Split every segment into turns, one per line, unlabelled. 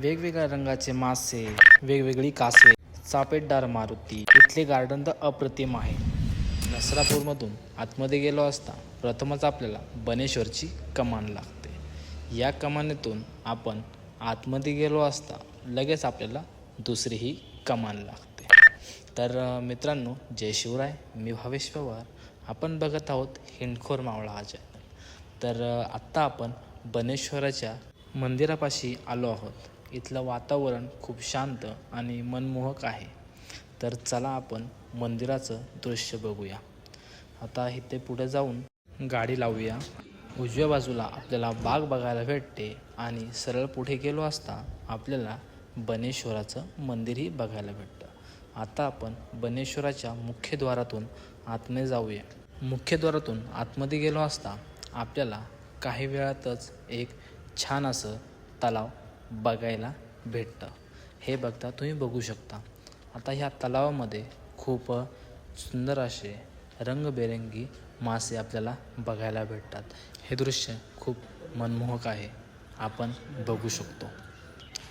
वेगवेगळ्या रंगाचे मासे वेगवेगळी कासवे चापेटदार मारुती इथले गार्डन तर अप्रतिम आहे. नसरापूरमधून आतमध्ये गेलो असता प्रथमच आपल्याला बनेश्वरची कमान लागते. या कमानेतून आपण आतमध्ये गेलो असता लगेच आपल्याला दुसरीही कमान लागते. तर मित्रांनो जय शिवराय मी भावेश पवार. आपण बघत आहोत हिंडखोर मावळा हा चॅनल तर आत्ता आपण बनेश्वराच्या मंदिरापाशी आलो आहोत. इथलं वातावरण खूप शांत आणि मनमोहक आहे. तर चला आपण मंदिराचं दृश्य बघूया. आता इथे पुढे जाऊन गाडी लावूया. उजव्या बाजूला आपल्याला बाग बघायला भेटते आणि सरळ पुढे गेलो असता आपल्याला बनेश्वराचं मंदिरही बघायला भेटतं. आता आपण बनेश्वराच्या मुख्य द्वारातून आतमध्ये जाऊया. मुख्य द्वारातून आतमध्ये गेलो असता आपल्याला काही वेळातच एक छान असं तलाव बघायला भेटतं. हे बघता तुम्ही बघू शकता. आता ह्या तलावामध्ये खूप सुंदर असे रंगबेरंगी मासे आपल्याला बघायला भेटतात. हे दृश्य खूप मनमोहक आहे. आपण बघू शकतो.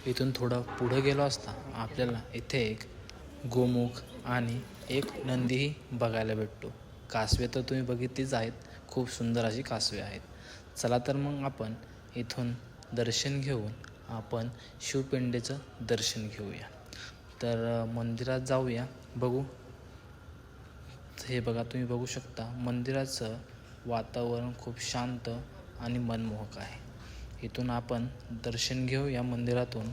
इथून थोडं पुढं गेलो असता आपल्याला इथे एक गोमुख आणि एक नंदीही बघायला भेटतो. कासवे तर तुम्ही बघितलीच आहेत. खूप सुंदर अशी कासवे आहेत. चला तर मग आपण इथून दर्शन घेऊन आपण शिवपिंडीचं दर्शन घेऊया. तर मंदिरात जाऊया. बघू. हे बघा तुम्ही बघू शकता मंदिराचं वातावरण खूप शांत आणि मनमोहक आहे. इथून आपण दर्शन घेऊ या मंदिरातून.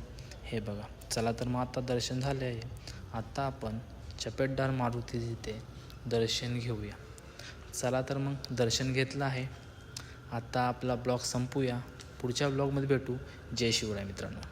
हे बघा चला तर मग आता दर्शन झाले आहे. आत्ता आपण चपेटदार मारुती तिथे दर्शन घेऊया. चला तर मग दर्शन घेतलं आहे. आत्ता आपला ब्लॉग संपूया. पुढच्या ब्लॉगमध्ये भेटू. जय शिवराय मित्रांनो.